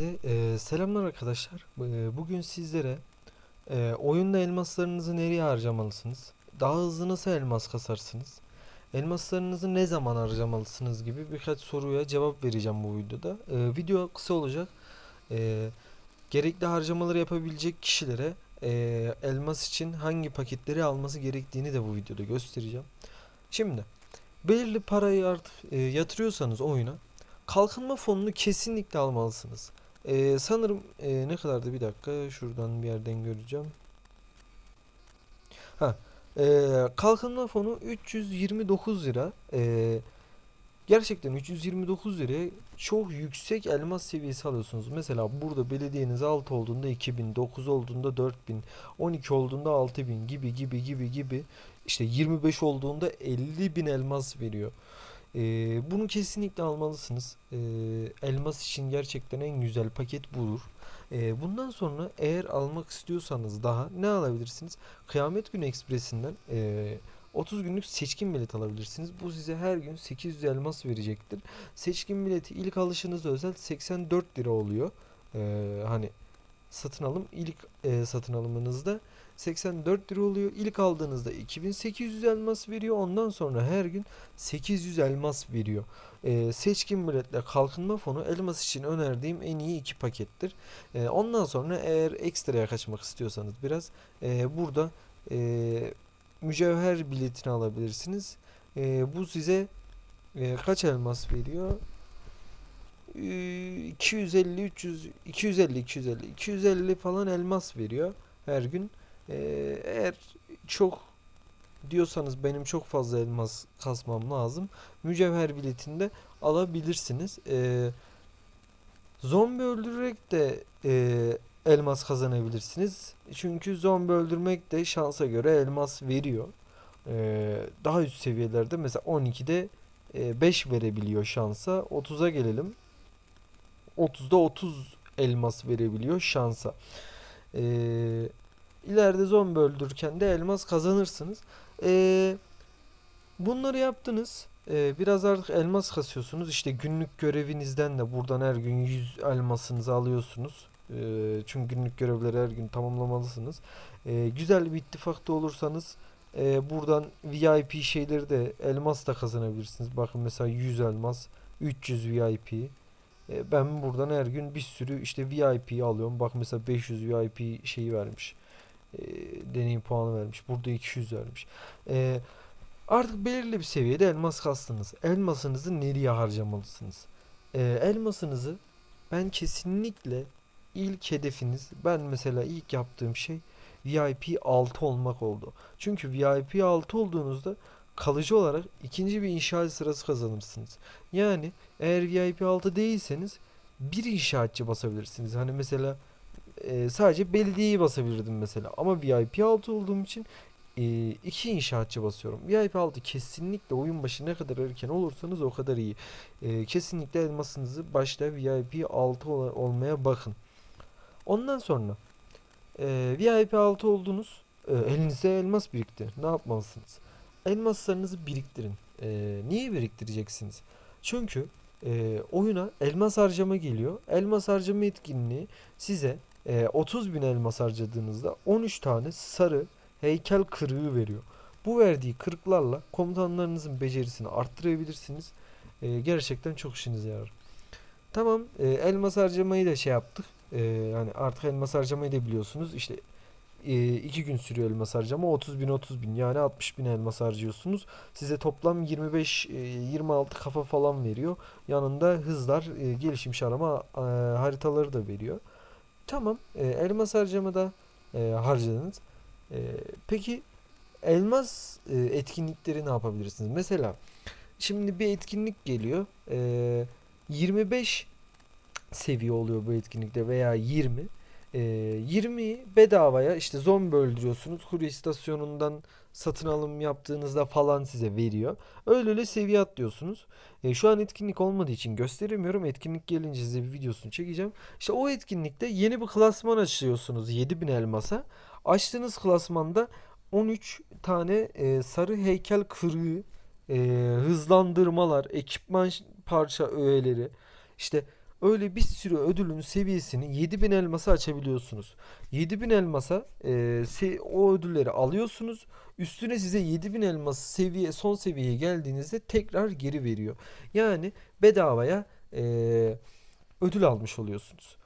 Hepinize e, selamlar arkadaşlar. E, bugün sizlere e, oyunda elmaslarınızı nereye harcamalısınız? Daha hızlı nasıl elmas kasarsınız? Elmaslarınızı ne zaman harcamalısınız gibi birkaç soruya cevap vereceğim bu videoda. E, video kısa olacak. E, gerekli harcamaları yapabilecek kişilere e, elmas için hangi paketleri alması gerektiğini de bu videoda göstereceğim. Şimdi belirli parayı artık e, yatırıyorsanız oyuna kalkınma fonunu kesinlikle almalısınız. Ee, sanırım e, ne kadardı bir dakika şuradan bir yerden göreceğim. Ha, e, kalkınma fonu 329 lira. E, gerçekten 329 liraya çok yüksek elmas seviyesi alıyorsunuz. Mesela burada belediyeniz 6 olduğunda 2000, 9 olduğunda 4000, 12 olduğunda 6000 gibi gibi gibi gibi. İşte 25 olduğunda 50 bin elmas veriyor. Ee, bunu kesinlikle almalısınız. Ee, elmas için gerçekten en güzel paket budur. Ee, bundan sonra eğer almak istiyorsanız daha ne alabilirsiniz? Kıyamet Günü Ekspresi'nden ee, 30 günlük seçkin bilet alabilirsiniz. Bu size her gün 800 elmas verecektir. Seçkin bileti ilk alışınızda özel 84 lira oluyor. Ee, hani satın alım ilk e, satın alımınızda 84 lira oluyor. İlk aldığınızda 2800 elmas veriyor. Ondan sonra her gün 800 elmas veriyor. Ee, seçkin biletle kalkınma fonu elmas için önerdiğim en iyi iki pakettir. Ee, ondan sonra eğer ekstraya kaçmak istiyorsanız biraz e, burada e, mücevher biletini alabilirsiniz. E, bu size e, kaç elmas veriyor? Ee, 250 300 250 250 250 falan elmas veriyor her gün. Ee, eğer çok diyorsanız benim çok fazla elmas kasmam lazım. Mücevher biletinde alabilirsiniz. Ee, zombi öldürerek de e, elmas kazanabilirsiniz. Çünkü zombi öldürmek de şansa göre elmas veriyor. Ee, daha üst seviyelerde mesela 12'de e, 5 verebiliyor şansa. 30'a gelelim. 30'da 30 elmas verebiliyor şansa. Ee, ileride zombi öldürürken de elmas kazanırsınız. Ee, bunları yaptınız. Ee, biraz artık elmas kasıyorsunuz. İşte günlük görevinizden de buradan her gün 100 elmasınızı alıyorsunuz. Ee, çünkü günlük görevleri her gün tamamlamalısınız. Ee, güzel bir ittifakta olursanız e, buradan VIP şeyleri de elmas da kazanabilirsiniz. Bakın mesela 100 elmas, 300 VIP. E, ben buradan her gün bir sürü işte VIP alıyorum. Bak mesela 500 VIP şeyi vermiş. E, deneyim puanı vermiş. Burada 200 vermiş. E, artık belirli bir seviyede elmas kastınız. Elmasınızı nereye harcamalısınız? E, elmasınızı ben kesinlikle ilk hedefiniz ben mesela ilk yaptığım şey VIP 6 olmak oldu. Çünkü VIP 6 olduğunuzda kalıcı olarak ikinci bir inşaat sırası kazanırsınız. Yani eğer VIP 6 değilseniz bir inşaatçı basabilirsiniz. Hani mesela e, sadece belediyeyi basabilirdim mesela. Ama VIP 6 olduğum için e, iki inşaatçı basıyorum. VIP 6 kesinlikle oyun başı ne kadar erken olursanız o kadar iyi. E, kesinlikle elmasınızı başta VIP 6 ol- olmaya bakın. Ondan sonra e, VIP 6 oldunuz. E, elinizde elmas birikti. Ne yapmalısınız? Elmaslarınızı biriktirin. E, niye biriktireceksiniz? Çünkü e, oyuna elmas harcama geliyor. Elmas harcama etkinliği size e, 30 bin elmas harcadığınızda 13 tane sarı heykel kırığı veriyor. Bu verdiği kırıklarla komutanlarınızın becerisini arttırabilirsiniz. E, gerçekten çok işinize yarar. Tamam, e, elmas harcamayı da şey yaptık. E, yani artık elmas harcamayı da biliyorsunuz. İşte e, iki gün sürüyor elmas harcama. 30 bin 30 bin yani 60 bin elmas harcıyorsunuz. Size toplam 25 e, 26 kafa falan veriyor. Yanında hızlar, e, gelişmiş arama e, haritaları da veriyor. Tamam, e, elmas harcamada e, harcadınız. E, peki elmas e, etkinlikleri ne yapabilirsiniz? Mesela şimdi bir etkinlik geliyor. E, 25 seviye oluyor bu etkinlikte veya 20. Ee, 20'yi bedavaya işte zombi öldürüyorsunuz. Kurye istasyonundan satın alım yaptığınızda falan size veriyor. Öyle öyle seviye atlıyorsunuz. Ee, şu an etkinlik olmadığı için gösteremiyorum. Etkinlik gelince size bir videosunu çekeceğim. İşte o etkinlikte yeni bir klasman açıyorsunuz 7000 elmasa. Açtığınız klasmanda 13 tane e, sarı heykel kırığı, e, hızlandırmalar, ekipman parça öğeleri, işte öyle bir sürü ödülün seviyesini 7000 elmasa açabiliyorsunuz. 7000 elmasa e, o ödülleri alıyorsunuz. Üstüne size 7000 elmas seviye son seviyeye geldiğinizde tekrar geri veriyor. Yani bedavaya e, ödül almış oluyorsunuz.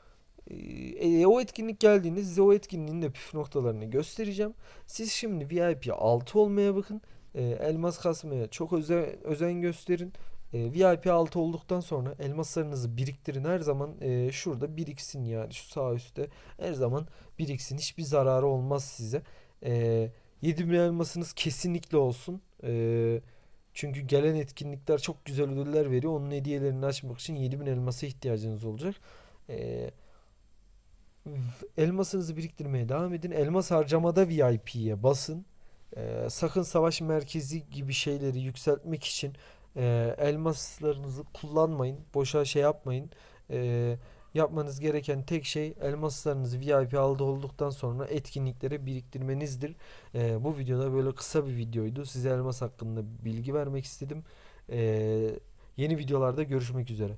E, o etkinlik geldiğinde size o etkinliğin de püf noktalarını göstereceğim. Siz şimdi VIP 6 olmaya bakın. E, elmas kasmaya çok özen, özen gösterin. E, VIP 6 olduktan sonra elmaslarınızı biriktirin. Her zaman e, şurada biriksin yani şu sağ üstte. Her zaman biriksin. Hiçbir zararı olmaz size. E, 7000 elmasınız kesinlikle olsun. E, çünkü gelen etkinlikler çok güzel ödüller veriyor. Onun hediyelerini açmak için 7000 elmasa ihtiyacınız olacak. E, elmasınızı biriktirmeye devam edin. Elmas harcamada VIP'ye basın. Ee, sakın savaş merkezi gibi şeyleri yükseltmek için e, elmaslarınızı kullanmayın. Boşa şey yapmayın. Ee, yapmanız gereken tek şey elmaslarınızı VIP aldı olduktan sonra etkinliklere biriktirmenizdir. Ee, bu videoda böyle kısa bir videoydu. Size elmas hakkında bilgi vermek istedim. Ee, yeni videolarda görüşmek üzere.